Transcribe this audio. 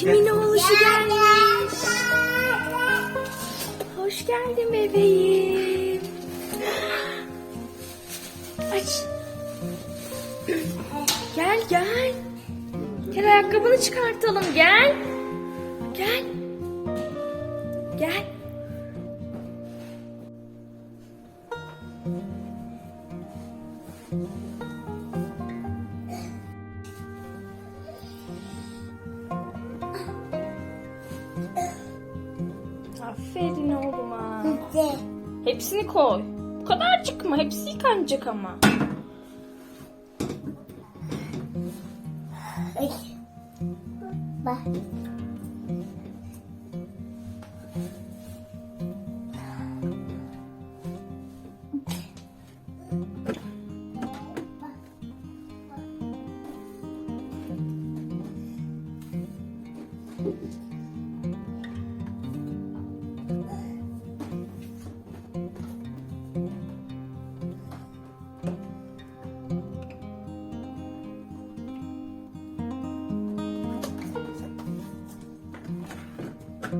Kimin oğluşu gelmiş? Hoş geldin bebeğim. Aç. Gel gel. Gel ayakkabını çıkartalım gel. Gel. Gel. Hepsini koy. Bu kadarcık mı? Hepsi yıkanacak ama. Ay. Bak.